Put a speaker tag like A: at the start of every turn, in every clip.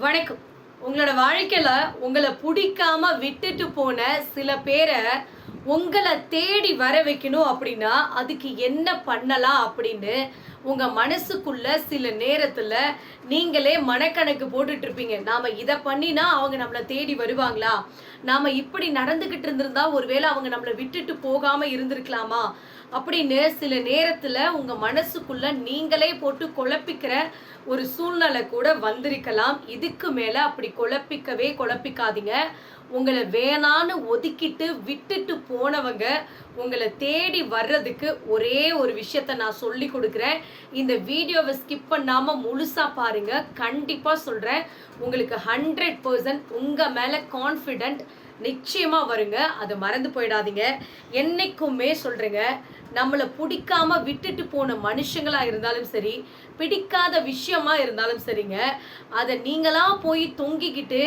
A: வணக்கம். உங்களோட வாழ்க்கையில் உங்களை பிடிக்காம விட்டுட்டு போன சில பேரை உங்களை தேடி வர வைக்கணும் அப்படின்னா அதுக்கு என்ன பண்ணலாம் அப்படின்னு உங்கள் மனசுக்குள்ள சில நேரத்தில் நீங்களே மனக்கணக்கு போட்டுட்டு இருப்பீங்க. நாம் இதை பண்ணினா அவங்க நம்மளை தேடி வருவாங்களா? நாம் இப்படி நடந்துக்கிட்டு இருந்திருந்தா ஒருவேளை அவங்க நம்மளை விட்டுட்டு போகாமல் இருந்திருக்கலாமா? அப்படின்னு சில நேரத்துல உங்க மனசுக்குள்ள நீங்களே போட்டு குழப்பிக்கிற ஒரு சூழ்நிலை கூட வந்திருக்கலாம். இதுக்கு மேல அப்படி குழப்பிக்கவே குழப்பிக்காதீங்க. உங்களை வேணான்னு ஒதுக்கிட்டு விட்டுட்டு போனவங்க உங்களை தேடி வர்றதுக்கு ஒரே ஒரு விஷயத்த நான் சொல்லி கொடுக்குறேன். இந்த வீடியோவை ஸ்கிப் பண்ணாம முழுசா பாருங்க. கண்டிப்பா சொல்றேன். உங்களுக்கு ஹண்ட்ரட் பர்சன்ட் உங்க மேல கான்ஃபிடென்ட் நிச்சயமாக வருங்க. அதை மறந்து போயிடாதீங்க. என்னைக்குமே சொல்கிறேங்க நம்மளை பிடிக்காம விட்டுட்டு போன மனுஷங்களாக இருந்தாலும் சரி பிடிக்காத விஷயமா இருந்தாலும் சரிங்க அதை நீங்களாம் போய் தொங்கிக்கிட்டு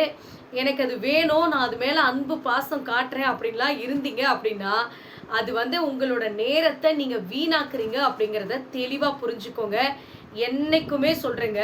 A: எனக்கு அது வேணும் நான் அது மேலே அன்பு பாசம் காட்டுறேன் அப்படின்லாம் இருந்தீங்க அப்படின்னா அது வந்து உங்களோட நேரத்தை நீங்கள் வீணாக்குறீங்க அப்படிங்கிறத தெளிவாக புரிஞ்சுக்கோங்க. என்னைக்குமே சொல்கிறேங்க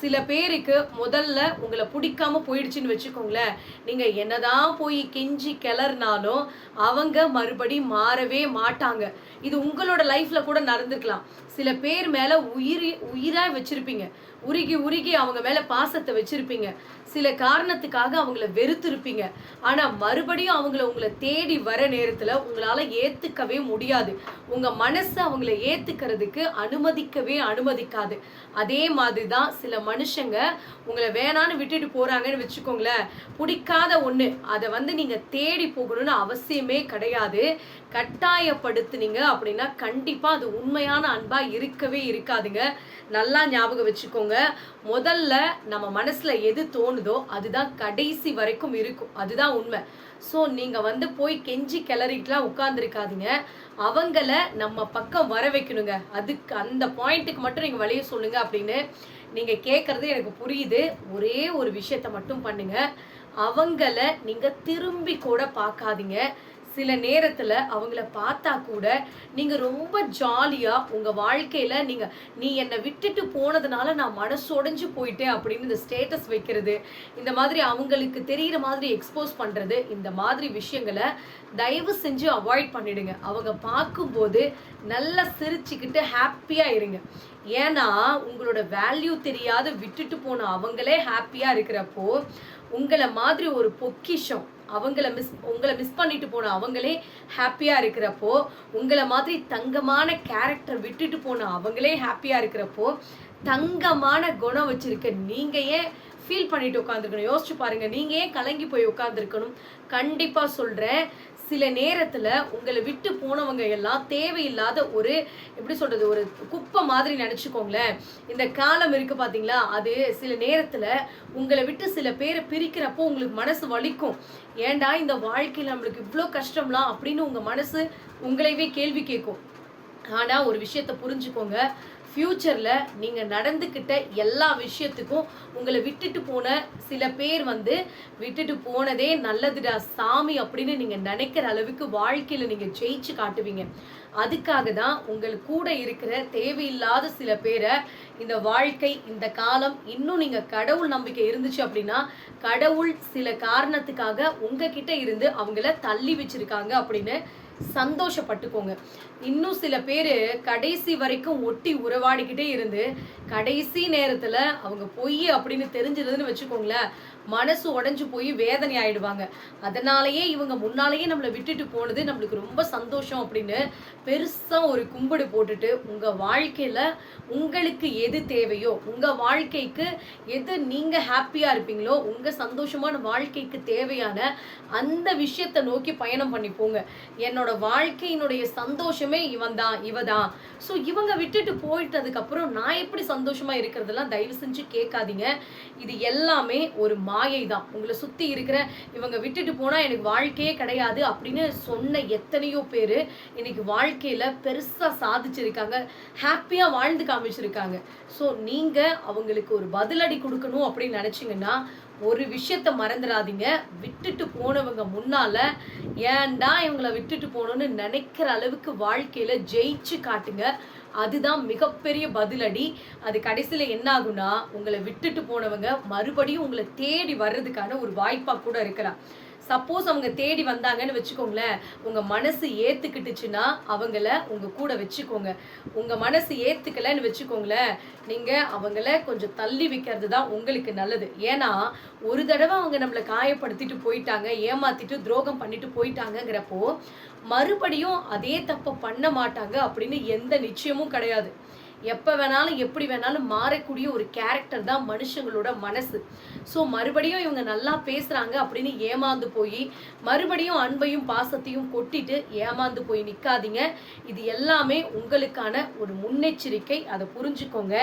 A: சில பேருக்கு முதல்ல உங்களை பிடிக்காம போயிடுச்சுன்னு வச்சுக்கோங்களேன். நீங்க என்னதான் போய் கெஞ்சி கிளறினாலும் அவங்க மறுபடி மாறவே மாட்டாங்க. இது உங்களோட லைஃப்பில் கூட நடந்திருக்கலாம் சில பேர் மேல உயிரி உயிராக வச்சிருப்பீங்க. உருகி உருகி அவங்க மேல பாசத்தை வச்சிருப்பீங்க. சில காரணத்துக்காக அவங்கள வெறுத்திருப்பீங்க. ஆனா மறுபடியும் அவங்கள உங்களை தேடி வர நேரத்துல உங்களால ஏத்துக்கவே முடியாது. உங்க மனசு அவங்கள ஏத்துக்கிறதுக்கு அனுமதிக்கவே அனுமதிக்காது. அதே மாதிரி தான் சில மனுஷங்க உங்களை வேணான்னு விட்டுட்டு போறாங்கன்னு வச்சுக்கோங்களேன். பிடிக்காத ஒண்ணு. அதை வந்து நீங்க தேடி போகணும்னு அவசியமே கிடையாது. கட்டாயப்படுத்துனீங்க அப்படின்னா கண்டிப்பாக அது உண்மையான அன்பாக இருக்கவே இருக்காதுங்க. நல்லா ஞாபகம் வச்சுக்கோங்க. முதல்ல நம்ம மனசில் எது தோணுதோ அதுதான் கடைசி வரைக்கும் இருக்கும். அதுதான் உண்மை. ஸோ நீங்கள் வந்து போய் கெஞ்சி கிளறிட்டுலாம் உட்காந்துருக்காதீங்க அவங்கள நம்ம பக்கம் வர வைக்கணுங்க. அதுக்கு அந்த பாயிண்ட்டுக்கு மட்டும் நீங்கள் வழிய சொல்லுங்க அப்படின்னு நீங்கள் கேட்குறது எனக்கு புரியுது. ஒரே ஒரு விஷயத்த மட்டும் பண்ணுங்கள் அவங்கள நீங்கள் திரும்பி கூட பார்க்காதீங்க. சில நேரத்தில் அவங்கள பார்த்தா கூட நீங்கள் ரொம்ப ஜாலியாக உங்கள் வாழ்க்கையில் நீங்கள் நீ என்னை விட்டுட்டு போனதுனால நான் மனசொடைஞ்சு போயிட்டேன் அப்படின்னு இந்த ஸ்டேட்டஸ் வைக்கிறது இந்த மாதிரி அவங்களுக்கு தெரியிற மாதிரி எக்ஸ்போஸ் பண்ணுறது இந்த மாதிரி விஷயங்களை தயவு செஞ்சு அவாய்ட் பண்ணிடுங்க. அவங்க பார்க்கும்போது நல்லா சிரிச்சுக்கிட்டு ஹாப்பியாக இருங்க. ஏன்னா உங்களோட வேல்யூ தெரியாத விட்டுட்டு போன அவங்களே ஹாப்பியாக இருக்கிறப்போ உங்களை மாதிரி ஒரு பொக்கிஷம் அவங்கள மிஸ் உங்களை மிஸ் பண்ணிட்டு போன அவங்களே ஹாப்பியா இருக்கிறப்போ உங்களை மாதிரி தங்கமான கேரக்டர் விட்டுட்டு போன அவங்களே ஹாப்பியா இருக்கிறப்போ தங்கமான குணம் வச்சிருக்க நீங்க ஏன் ஃபீல் பண்ணிட்டு உட்காந்துருக்கணும் யோசிச்சு பாருங்க. நீங்க ஏன் கலங்கி போய் உட்காந்துருக்கணும் கண்டிப்பா சொல்றேன். சில நேரத்துல உங்களை விட்டு போனவங்க எல்லாம் தேவையில்லாத ஒரு எப்படி சொல்றது ஒரு குப்பை மாதிரி நினைச்சுக்கோங்களேன். இந்த காலம் இருக்கு பாத்தீங்களா? அது சில நேரத்துல உங்களை விட்டு சில பேரை பிரிக்கிறப்போ உங்களுக்கு மனசு வலிக்கும். ஏன்டா இந்த வாழ்க்கையில நம்மளுக்கு இவ்வளோ கஷ்டம்லாம் அப்படின்னு உங்க மனசு உங்களையவே கேள்வி கேட்கும். ஆனால் ஒரு விஷயத்தை புரிஞ்சுக்கோங்க. ஃப்யூச்சரில் நீங்கள் நடந்துக்கிட்ட எல்லா விஷயத்துக்கும் உங்களை விட்டுட்டு போன சில பேர் வந்து விட்டுட்டு போனதே நல்லதுடா சாமி அப்படின்னு நீங்கள் நினைக்கிற அளவுக்கு வாழ்க்கையில் நீங்கள் ஜெயிச்சு காட்டுவீங்க. அதுக்காக தான் உங்கள் கூட இருக்கிற தேவையில்லாத சில பேரை இந்த வாழ்க்கை இந்த காலம் இன்னும் நீங்கள் கடவுள் நம்பிக்கை இருந்துச்சு அப்படின்னா கடவுள் சில காரணத்துக்காக உங்ககிட்ட இருந்து அவங்கள தள்ளி வச்சிருக்காங்க அப்படின்னு சந்தோஷப்பட்டுக்கோங்க. இன்னும் சில பேர் கடைசி வரைக்கும் ஒட்டி உறவாடிக்கிட்டே இருந்து கடைசி நேரத்துல அவங்க பொய் அப்படின்னு தெரிஞ்சிருதுன்னு வச்சுக்கோங்களேன். மனசு உடஞ்சு போய் வேதனை ஆயிடுவாங்க. அதனாலயே இவங்க முன்னாலேயே நம்மளை விட்டுட்டு போனது நம்மளுக்கு ரொம்ப சந்தோஷம் அப்படின்னு பெருசா ஒரு கும்பிடு போட்டுட்டு உங்க வாழ்க்கையில உங்களுக்கு எது தேவையோ உங்க வாழ்க்கைக்கு எது நீங்க ஹாப்பியா இருப்பீங்களோ உங்க சந்தோஷமான வாழ்க்கைக்கு தேவையான அந்த விஷயத்தை நோக்கி பயணம் பண்ணி போங்க. என்னோட வாழ்க்கையினுடைய சந்தோஷமே இவன் தான் இவ தான் ஸோ இவங்க விட்டுட்டு போயிட்டதுக்கு அப்புறம் நான் எப்படி சந்தோஷமா இருக்கிறதெல்லாம் தயவு செஞ்சு கேட்காதீங்க. இது எல்லாமே ஒரு மாயை தான் உங்களை சுற்றி இருக்கிற இவங்க விட்டுட்டு போனால் எனக்கு வாழ்க்கையே கிடையாது அப்படின்னு சொன்ன எத்தனையோ பேர் இன்னைக்கு வாழ்க்கையில் பெருசாக சாதிச்சிருக்காங்க. ஹாப்பியாக வாழ்ந்து காமிச்சிருக்காங்க. ஸோ நீங்கள் அவங்களுக்கு ஒரு பதிலடி கொடுக்கணும் அப்படின்னு நினச்சிங்கன்னா ஒரு விஷயத்த மறந்துடாதீங்க. விட்டுட்டு போனவங்க முன்னால ஏன்டா இவங்கள விட்டுட்டு போகணும்னு நினைக்கிற அளவுக்கு வாழ்க்கையில ஜெயிச்சு காட்டுங்க. அதுதான் மிகப்பெரிய பதிலடி. அது கடைசியில் என்ன ஆகும்னா உங்களை விட்டுட்டு போனவங்க மறுபடியும் உங்களை தேடி வர்றதுக்கான ஒரு வாய்ப்பாக கூட இருக்கலாம். சப்போஸ் அவங்க தேடி வந்தாங்கன்னு வச்சுக்கோங்களேன். உங்கள் மனசு ஏற்றுக்கிட்டுச்சுன்னா அவங்கள உங்கள் கூட வச்சுக்கோங்க. உங்கள் மனசு ஏற்றுக்கலைன்னு வச்சுக்கோங்களேன். நீங்கள் அவங்கள கொஞ்சம் தள்ளி வைக்கிறது தான் உங்களுக்கு நல்லது. ஏன்னா ஒரு தடவை அவங்க நம்மளை காயப்படுத்திட்டு போயிட்டாங்க ஏமாத்திட்டு துரோகம் பண்ணிட்டு போயிட்டாங்கங்கிறப்போ மறுபடியும் அதே தப்பை பண்ண மாட்டாங்க அப்படின்னு எந்த நிச்சயமும் கிடையாது. எப்போ வேணாலும் எப்படி வேணாலும் மாறக்கூடிய ஒரு கேரக்டர் தான் மனுஷங்களோட மனசு. ஸோ மறுபடியும் இவங்க நல்லா பேசுகிறாங்க அப்படின்னு ஏமாந்து போய் மறுபடியும் அன்பையும் பாசத்தையும் கொட்டிட்டு ஏமாந்து போய் நிற்காதீங்க இது எல்லாமே உங்களுக்கான ஒரு முன்னெச்சரிக்கை. அதை புரிஞ்சுக்கோங்க.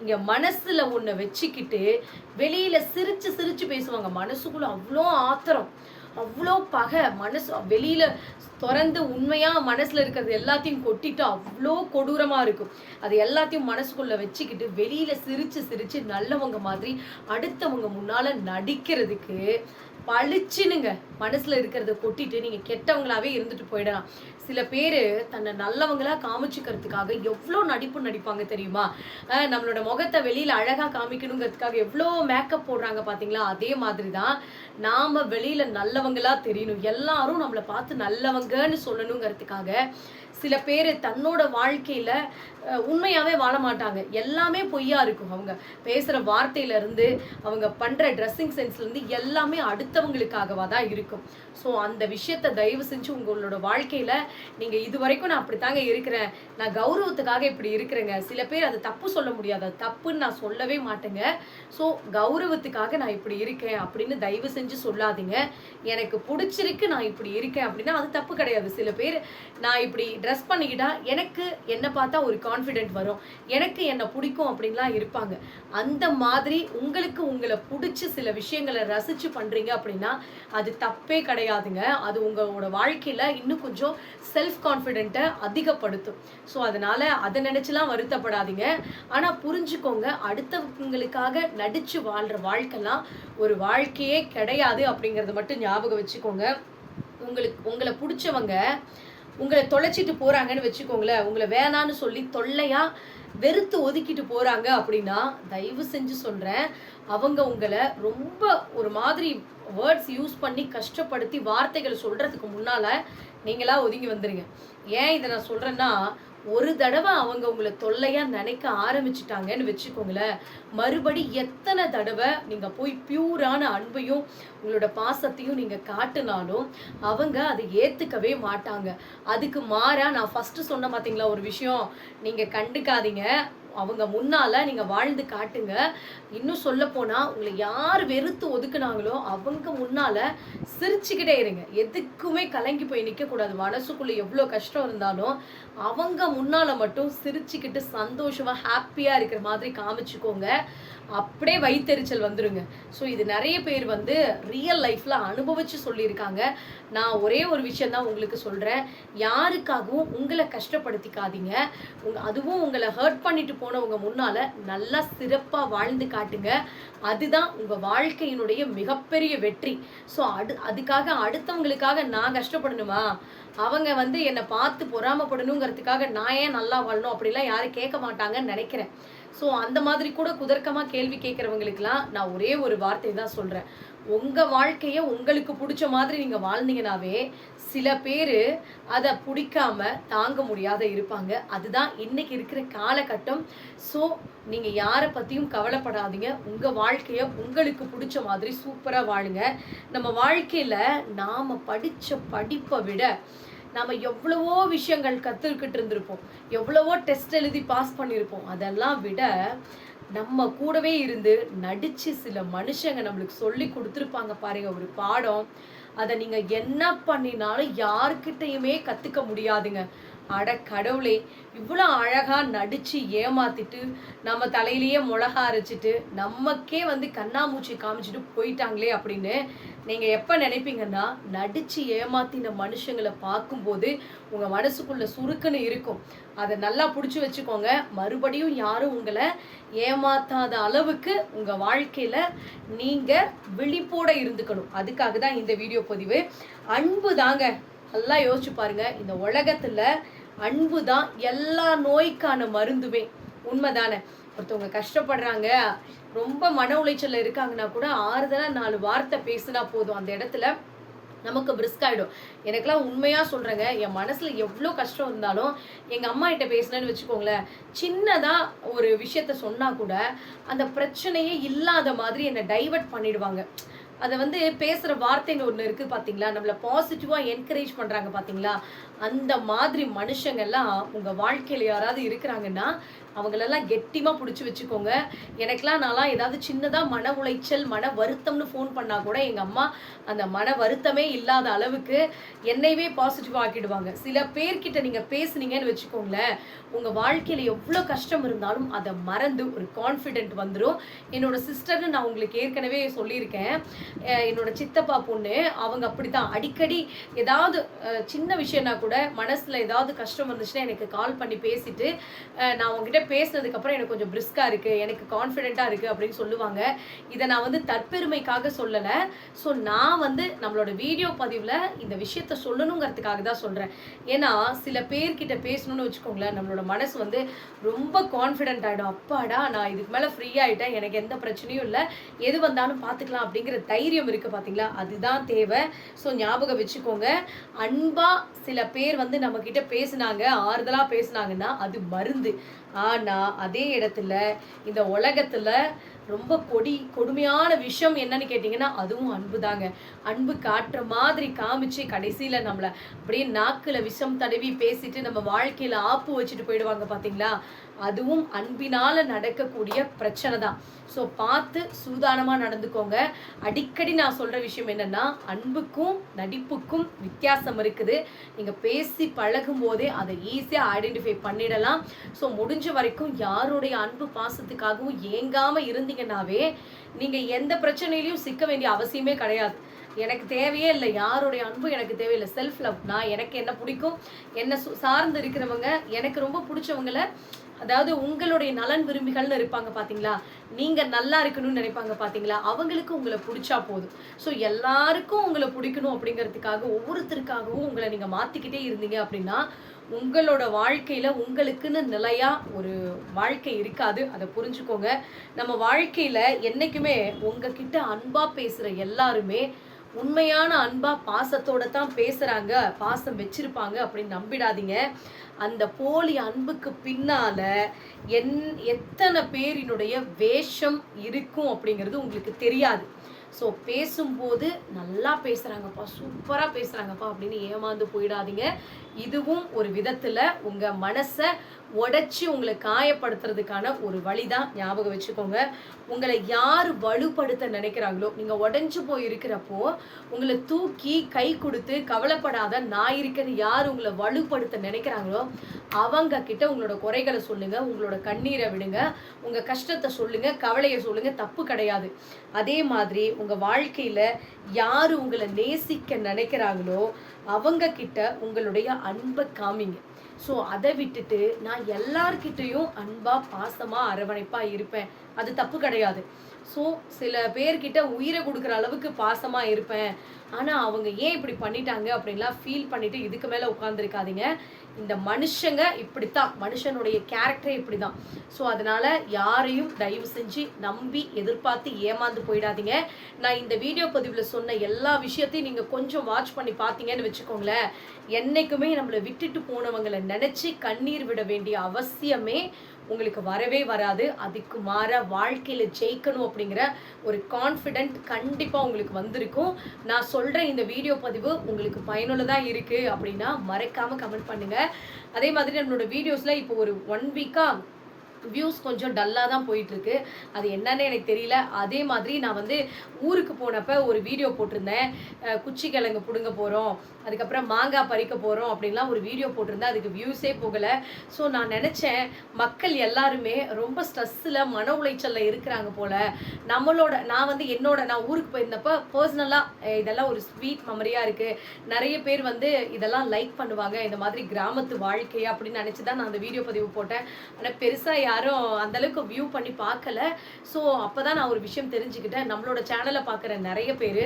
A: இங்கே மனசில் ஒன்றை வச்சுக்கிட்டு வெளியில் சிரித்து சிரித்து பேசுவாங்க. மனசுக்குள்ள அவ்வளோ ஆத்திரம். அவ்வளோ பகை. மனசு வெளியில் திறந்து உண்மையாக மனசில் இருக்கிறது எல்லாத்தையும் கொட்டிட்டு அவ்வளோ கொடூரமாக இருக்கும். அது எல்லாத்தையும் மனசுக்குள்ளே வச்சுக்கிட்டு வெளியில் சிரித்து சிரித்து நல்லவங்க மாதிரி அடுத்தவங்க முன்னால் நடிக்கிறதுக்கு பளிச்சுனுங்க மனசில் இருக்கிறத கொட்டிட்டு நீங்கள் கெட்டவங்களாவே இருந்துட்டு போயிடலாம். சில பேர் தன்னை நல்லவங்களாக காமிச்சுக்கிறதுக்காக எவ்வளோ நடிப்பு நடிப்பாங்க தெரியுமா? நம்மளோட முகத்தை வெளியில் அழகாக காமிக்கணுங்கிறதுக்காக எவ்வளோ மேக்கப் போடுறாங்க பார்த்தீங்களா அதே மாதிரி தான் நாம் வெளியில் நல்லவங்களாக தெரியணும். எல்லாரும் நம்மளை பார்த்து நல்லவங்கன்னு சொல்லணுங்கிறதுக்காக சில பேர் தன்னோட வாழ்க்கையில் உண்மையாகவே வாழ மாட்டாங்க. எல்லாமே பொய்யா இருக்கும் அவங்க. பேசுகிற வார்த்தையிலேருந்து அவங்க பண்ணுற ட்ரெஸ்ஸிங் சென்ஸ்லேருந்து எல்லாமே அடுத்தவங்களுக்காகவாக தான் இருக்கும். ஸோ அந்த விஷயத்த தயவு செஞ்சு உங்களோட வாழ்க்கையில் நீங்கள் இது வரைக்கும் நான் அப்படித்தாங்க இருக்கிறேன். நான் கௌரவத்துக்காக இப்படி இருக்கிறேங்க. சில பேர் அதை தப்பு சொல்ல முடியாது. அது தப்புன்னு நான் சொல்லவே மாட்டேங்க. ஸோ கௌரவத்துக்காக நான் இப்படி இருக்கேன் அப்படின்னு தயவு செஞ்சு சொல்லாதீங்க. எனக்கு பிடிச்சிருக்கு நான் இப்படி இருக்கேன் அப்படின்னா அது தப்பு கிடையாது. சில பேர் நான் இப்படி ட்ரெஸ் பண்ணிக்கிட்டா எனக்கு என்னை பார்த்தா ஒரு கான்ஃபிடென்ட் வரும். எனக்கு என்னை பிடிக்கும் அப்படின்லாம் இருப்பாங்க. அந்த மாதிரி உங்களுக்கு உங்களை பிடிச்ச சில விஷயங்களை ரசித்து பண்ணுறீங்க அப்படின்னா அது தப்பே கிடையாதுங்க. அது உங்களோட வாழ்க்கையில் இன்னும் கொஞ்சம் செல்ஃப் கான்ஃபிடென்ட்டை அதிகப்படுத்தும். ஸோ அதனால் அதை நினச்சிலாம் வருத்தப்படாதீங்க. ஆனால் புரிஞ்சுக்கோங்க அடுத்தவங்களுக்காக நடித்து வாழ்கிற வாழ்க்கைலாம் ஒரு வாழ்க்கையே கிடையாது அப்படிங்கிறத மட்டும் ஞாபகம் வச்சுக்கோங்க. உங்களுக்கு உங்களை பிடிச்சவங்க உங்களை தொலைச்சிட்டு போகிறாங்கன்னு வச்சுக்கோங்களேன். உங்களை வேணான்னு சொல்லி தொல்லையாக வெறுத்து ஒதுக்கிட்டு போகிறாங்க அப்படின்னா தயவு செஞ்சு சொல்கிறேன் அவங்க உங்களை ரொம்ப ஒரு மாதிரி வேர்ட்ஸ் யூஸ் பண்ணி கஷ்டப்படுத்தி வார்த்தைகளை சொல்கிறதுக்கு முன்னால் நீங்களா ஒதுங்கி வந்துருங்க. ஏன் இதை நான் சொல்றேன்னா ஒரு தடவை அவங்க உங்களை தொல்லையா நினைக்க ஆரம்பிச்சிட்டாங்கன்னு வச்சுக்கோங்களேன். மறுபடி எத்தனை தடவை நீங்க போய் பியூரான அன்பையும் உங்களோட பாசத்தையும் நீங்க காட்டினாலும் அவங்க அதை ஏத்துக்கவே மாட்டாங்க. அதுக்கு மாறா நான் ஃபர்ஸ்ட் சொன்ன பார்த்தீங்களா ஒரு விஷயம்? நீங்க கண்டுக்காதீங்க. அவங்க முன்னால நீங்க வாழ்ந்து காட்டுங்க. இன்னும் சொல்ல போனா உங்களை யார் வெறுத்து ஒதுக்குனாங்களோ அவங்க முன்னால சிரிச்சுக்கிட்டே இருங்க. எதுக்குமே கலங்கி போய் நிக்க கூடாது மனசுக்குள்ள எவ்வளோ கஷ்டம் இருந்தாலும் அவங்க முன்னால மட்டும் சிரிச்சுக்கிட்டு சந்தோஷமா ஹாப்பியா இருக்கிற மாதிரி காமிச்சுக்கோங்க. அப்படியே வயித்தெரிச்சல் வந்துருங்க. ஸோ இது நிறைய பேர் வந்து ரியல் லைஃப்ல அனுபவிச்சு சொல்லியிருக்காங்க. நான் ஒரே ஒரு விஷயம் தான் உங்களுக்கு சொல்றேன். யாருக்காகவும் உங்களை கஷ்டப்படுத்திக்காதீங்க. உங்க அதுவும் உங்களை ஹர்ட் பண்ணிட்டு போனவங்க முன்னால நல்லா சிறப்பா வாழ்ந்து காட்டுங்க. அதுதான் உங்க வாழ்க்கையினுடைய மிகப்பெரிய வெற்றி. ஸோ அடு அதுக்காக அடுத்தவங்களுக்காக நான் கஷ்டப்படணுமா? அவங்க வந்து என்னை பார்த்து பொறாமப்படணுங்கிறதுக்காக நான் ஏன் நல்லா வாழணும் அப்படிலாம் யாரும் கேட்க மாட்டாங்கன்னு நினைக்கிறேன். ஸோ அந்த மாதிரி கூட குதர்க்கமாக கேள்வி கேட்குறவங்களுக்குலாம் நான் ஒரே ஒரு வார்த்தை தான் சொல்கிறேன் உங்கள் வாழ்க்கையை உங்களுக்கு பிடிச்ச மாதிரி நீங்கள் வாழ்ந்தீங்கனாவே சில பேர் அதை பிடிக்காம தாங்க முடியாத இருப்பாங்க. அதுதான் இன்னைக்கு இருக்கிற காலகட்டம். ஸோ நீங்கள் யாரை பற்றியும் கவலைப்படாதீங்க. உங்கள் வாழ்க்கையை உங்களுக்கு பிடிச்ச மாதிரி சூப்பராக வாழுங்க. நம்ம வாழ்க்கையில் நாம் படித்த படிப்பை விட நம்ம எவ்வளவோ விஷயங்கள் கற்றுக்கிட்டு இருந்திருப்போம். எவ்வளவோ டெஸ்ட் எழுதி பாஸ் பண்ணியிருப்போம் அதெல்லாம் விட நம்ம கூடவே இருந்து நடிச்சு சில மனுஷங்க நம்மளுக்கு சொல்லி கொடுத்துருப்பாங்க பாருங்க ஒரு பாடம். அதை நீங்க என்ன பண்ணினாலும் யாருக்கிட்டையுமே கத்துக்க முடியாதுங்க. அட கடவுளே இவ்வளோ அழகாக நடித்து ஏமாத்திட்டு நம்ம தலையிலேயே மிளகா அரைச்சிட்டு நமக்கே வந்து கண்ணாமூச்சி காமிச்சிட்டு போயிட்டாங்களே அப்படின்னு நீங்கள் எப்போ நினைப்பீங்கன்னா நடித்து ஏமாத்தின மனுஷங்களை பார்க்கும்போது உங்கள் மனசுக்குள்ளே சுருக்குன்னு இருக்கும். அதை நல்லா பிடிச்சி வச்சுக்கோங்க. மறுபடியும் யாரும் உங்களை ஏமாத்தாத அளவுக்கு உங்கள் வாழ்க்கையில் நீங்கள் விழிப்போட இருந்துக்கணும். அதுக்காக தான் இந்த வீடியோ பதிவு. அன்பு தாங்க. நல்லா யோசிச்சு பாருங்க. இந்த உலகத்துல அன்பு தான் எல்லா நோய்க்கான மருந்துமே. உண்மைதானே? ஒருத்தவங்க கஷ்டப்படுறாங்க ரொம்ப மன உளைச்சல்ல இருக்காங்கன்னா கூட ஆறுதலா நாலு வார்த்தை பேசினா போதும். அந்த இடத்துல நமக்கு பிரிஸ்க் ஆகிடும் எனக்கெல்லாம் உண்மையாக சொல்கிறேங்க என் மனசில் எவ்வளோ கஷ்டம் இருந்தாலும் எங்கள் அம்மா கிட்ட பேசினேன்னு வச்சுக்கோங்களேன் சின்னதாக ஒரு விஷயத்த சொன்னால் கூட அந்த பிரச்சனையே இல்லாத மாதிரி என்னை டைவர்ட் பண்ணிடுவாங்க. அதை வந்து பேசுகிற வார்த்தைங்க ஒன்று இருக்குது பார்த்தீங்களா நம்மளை பாசிட்டிவாக என்கரேஜ் பண்ணுறாங்க பார்த்தீங்களா அந்த மாதிரி மனுஷங்கெல்லாம் உங்கள் வாழ்க்கையில் யாராவது இருக்கிறாங்கன்னா அவங்களெல்லாம் கெட்டிமாக பிடிச்சி வச்சுக்கோங்க. எனக்கெல்லாம் நான்லாம் ஏதாவது சின்னதாக மன உளைச்சல் மன வருத்தம்னு ஃபோன் பண்ணால் கூட எங்கள் அம்மா அந்த மன வருத்தமே இல்லாத அளவுக்கு என்னையவே பாசிட்டிவ் ஆக்கிடுவாங்க. சில பேர்கிட்ட நீங்கள் பேசுனீங்கன்னு வச்சுக்கோங்களேன் உங்கள் வாழ்க்கையில் எவ்வளோ கஷ்டம் இருந்தாலும் அதை மறந்து ஒரு கான்ஃபிடென்ட் வந்துடும் என்னோட சிஸ்டர்னு நான் உங்களுக்கு ஏற்கனவே சொல்லியிருக்கேன். என்னோட சித்தப்பா பொண்ணு அவங்க அப்படித்தான். அடிக்கடி ஏதாவது சின்ன விஷயம்னா கூட கூட மனசில் ஏதாவது கஷ்டம் வந்துச்சுன்னா எனக்கு கால் பண்ணி பேசிட்டு நான் உங்ககிட்ட பேசினதுக்கப்புறம் எனக்கு கொஞ்சம் பிரிஸ்காக இருக்குது எனக்கு கான்ஃபிடென்ட்டாக இருக்குது அப்படின்னு சொல்லுவாங்க. இதை நான் வந்து தற்பெருமைக்காக சொல்லலை. ஸோ நான் வந்து நம்மளோட வீடியோ பதிவில் இந்த விஷயத்த சொல்லணுங்கிறதுக்காக தான் சொல்கிறேன் ஏன்னா சில பேர்கிட்ட பேசணும்னு வச்சுக்கோங்களேன் நம்மளோட மனசு வந்து ரொம்ப கான்ஃபிடென்ட் ஆகிடும் அப்பாடா நான் இதுக்கு மேலே ஃப்ரீ ஆகிட்டேன் எனக்கு எந்த பிரச்சனையும் இல்லை. எது வந்தாலும் பார்த்துக்கலாம் அப்படிங்கிற தைரியம் இருக்குது பார்த்தீங்களா அதுதான் தேவை. ஸோ ஞாபகம் வச்சுக்கோங்க. அன்பாக சில பேர் வந்து நம்மக்கிட்ட பேசுனாங்க ஆறுதலாக பேசுனாங்கன்னா அது மருந்து. ஆனால் அதே இடத்துல இந்த உலகத்தில் ரொம்ப கொடி கொடுமையான விஷயம் என்னன்னு கேட்டிங்கன்னா அதுவும் அன்பு தாங்க அன்பு காட்டுற மாதிரி காமிச்சு கடைசியில் நம்மளை அப்படியே நாக்கில் விஷம் தடவி பேசிட்டு நம்ம வாழ்க்கையில் ஆப்பு வச்சுட்டு போயிடுவாங்க பார்த்தீங்களா அதுவும் அன்பினால நடக்கக்கூடிய பிரச்சனை தான். ஸோ பார்த்து சூதானமாக நடந்துக்கோங்க. அடிக்கடி நான் சொல்கிற விஷயம் என்னன்னா அன்புக்கும் நடிப்புக்கும் வித்தியாசம் இருக்குது. நீங்கள் பேசி பழகும் போதே அதை ஈஸியாக ஐடென்டிஃபை பண்ணிடலாம். ஸோ முடிஞ்ச வரைக்கும் யாருடைய அன்பு பாசத்துக்காகவும் ஏங்காமல் இருந்தீங்கன்னாவே நீங்கள் எந்த பிரச்சனையிலையும் சிக்க வேண்டிய அவசியமே கிடையாது. எனக்கு தேவையே இல்லை. யாருடைய அன்பும் எனக்கு தேவையில்லை. செல்ஃப் லவ் நான் எனக்கு என்ன பிடிக்கும்? என்ன சு- சார்ந்து இருக்கிறவங்க எனக்கு ரொம்ப பிடிச்சவங்கள அதாவது உங்களுடைய நலன் விரும்பிகள்னு இருப்பாங்க பார்த்தீங்களா நீங்கள் நல்லா இருக்கணும்னு நினைப்பாங்க பார்த்தீங்களா அவங்களுக்கு உங்களை பிடிச்சா போதும். ஸோ எல்லாருக்கும் உங்களை பிடிக்கணும் அப்படிங்கிறதுக்காக ஒவ்வொருத்தருக்காகவும் உங்களை நீங்கள் மாற்றிக்கிட்டே இருந்தீங்க அப்படின்னா உங்களோட வாழ்க்கையில் உங்களுக்குன்னு நிலையா ஒரு வாழ்க்கை இருக்காது. அதை புரிஞ்சுக்கோங்க. நம்ம வாழ்க்கையில் என்றைக்குமே உங்ககிட்ட அன்பாக பேசுகிற எல்லாருமே உண்மையான அன்பா பாசத்தோட தான் பேசுறாங்க பாசம் வச்சிருப்பாங்க அப்படின்னு நம்பிடாதீங்க. அந்த போலி அன்புக்கு பின்னால என் எத்தனை பேரினுடைய வேஷம் இருக்கும் அப்படிங்கிறது உங்களுக்கு தெரியாது. ஸோ பேசும்போது நல்லா பேசுகிறாங்கப்பா சூப்பராக பேசுகிறாங்கப்பா அப்படின்னு ஏமாந்து போயிடாதீங்க. இதுவும் ஒரு விதத்தில் உங்கள் மனசை உடைச்சி உங்களை காயப்படுத்துறதுக்கான ஒரு வழி தான் ஞாபகம் வச்சுக்கோங்க. உங்களை யார் வலுப்படுத்த நினைக்கிறாங்களோ நீங்கள் உடஞ்சி போய் இருக்கிறப்போ உங்களை தூக்கி கை கொடுத்து கவலைப்படாத நான் இருக்கேன்னு யார் உங்களை வலுப்படுத்த நினைக்கிறாங்களோ அவங்க கிட்ட உங்களோட குறைகளை சொல்லுங்க உங்களோட கண்ணீரை விடுங்க உங்க கஷ்டத்தை சொல்லுங்க கவலையை சொல்லுங்க தப்பு கிடையாது. அதே மாதிரி உங்க வாழ்க்கையில யார் உங்களை நேசிக்க நினைக்கிறாங்களோ அவங்க கிட்ட உங்களுடைய அன்பை காமிங்க. ஸோ அதை விட்டுட்டு நான் எல்லார்கிட்டயும் அன்பா பாசமா அரவணைப்பா இருப்பேன். அது தப்பு கிடையாது. ஸோ சில பேர்கிட்ட உயிரை கொடுக்குற அளவுக்கு பாசமாக இருப்பேன். ஆனால் அவங்க ஏன் இப்படி பண்ணிட்டாங்க அப்படின்லாம் ஃபீல் பண்ணிவிட்டு இதுக்கு மேலே உட்காந்துருக்காதீங்க இந்த மனுஷங்க இப்படித்தான். மனுஷனுடைய கேரக்டரே இப்படி தான் ஸோ அதனால் யாரையும் தயவு செஞ்சு நம்பி எதிர்பார்த்து ஏமாந்து போயிடாதீங்க. நான் இந்த வீடியோ பதிவில் சொன்ன எல்லா விஷயத்தையும் நீங்கள் கொஞ்சம் வாட்ச் பண்ணி பார்த்தீங்கன்னு வச்சுக்கோங்களேன். என்றைக்குமே நம்மளை விட்டுட்டு போனவங்களை நினச்சி கண்ணீர் விட வேண்டிய அவசியமே உங்களுக்கு வரவே வராது. அதுக்கு மாற வாழ்க்கையில் ஜெயிக்கணும் அப்படிங்கிற ஒரு கான்ஃபிடென்ட் கண்டிப்பாக உங்களுக்கு வந்திருக்கும். நான் சொல்கிற இந்த வீடியோ பதிவு உங்களுக்கு பயனுள்ளதாக இருக்குது அப்படின்னா மறக்காமல் கமெண்ட் பண்ணுங்கள் அதே மாதிரி நம்மளோட வீடியோஸில் இப்போ ஒரு ஒன் வீக்காக வியூஸ் கொஞ்சம் டல்லாக தான் போயிட்டுருக்கு. அது என்னன்னு எனக்கு தெரியல. அதே மாதிரி நான் வந்து ஊருக்கு போனப்போ ஒரு வீடியோ போட்டிருந்தேன். குச்சி கிழங்கு பிடுங்க போகிறோம் அதுக்கப்புறம் மாங்காய் பறிக்க போகிறோம் அப்படின்லாம் ஒரு வீடியோ போட்டிருந்தேன் அதுக்கு வியூஸே போகலை. ஸோ நான் நினச்சேன் மக்கள் எல்லாருமே ரொம்ப ஸ்ட்ரெஸ்ஸில் மன உளைச்சலில் இருக்கிறாங்க போல். நம்மளோட நான் வந்து என்னோட நான் ஊருக்கு போயிருந்தப்போ பர்சனலாக இதெல்லாம் ஒரு ஸ்வீட் மெமரியாக இருக்குது நிறைய பேர் வந்து இதெல்லாம் லைக் பண்ணுவாங்க இந்த மாதிரி கிராமத்து வாழ்க்கை அப்படின்னு நினச்சி தான் நான் அந்த வீடியோ பதிவு போட்டேன். ஆனால் பெருசாக யாரும் அந்தளவுக்கு வியூ பண்ணி பார்க்கல. ஸோ அப்போ தான் நான் ஒரு விஷயம் தெரிஞ்சுக்கிட்டேன். நம்மளோட சேனலை பார்க்குற நிறைய பேர்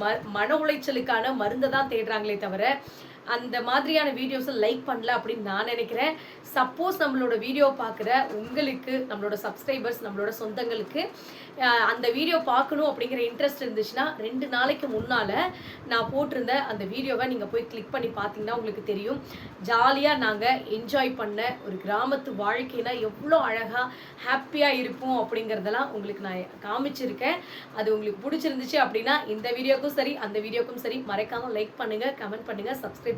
A: ம மன உளைச்சலுக்கான மருந்தை தான் தேடுறாங்களே தவிர அந்த மாதிரியான வீடியோஸை லைக் பண்ணல அப்படின்னு நான் நினைக்கிறேன். சப்போஸ் நம்மளோட வீடியோ பார்க்குற உங்களுக்கு நம்மளோட சப்ஸ்கிரைபர்ஸ் நம்மளோட சொந்தங்களுக்கு அந்த வீடியோ பார்க்கணும் அப்படிங்கிற இன்ட்ரெஸ்ட் இருந்துச்சுன்னா ரெண்டு நாளைக்கு முன்னால் நான் போட்டிருந்த அந்த வீடியோவை நீங்கள் போய் கிளிக் பண்ணி பார்த்தீங்கன்னா உங்களுக்கு தெரியும். ஜாலியாக நாங்கள் என்ஜாய் பண்ண ஒரு கிராமத்து வாழ்க்கைனா எவ்வளோ அழகாக ஹாப்பியாக இருக்கும் அப்படிங்கிறதெல்லாம் உங்களுக்கு நான் காமிச்சிருக்கேன். அது உங்களுக்கு பிடிச்சிருந்துச்சு அப்படின்னா இந்த வீடியோக்கும் சரி அந்த வீடியோக்கும் சரி மறைக்காமல் லைக் பண்ணுங்கள் கமெண்ட் பண்ணுங்கள் சப்ஸ்கிரைப்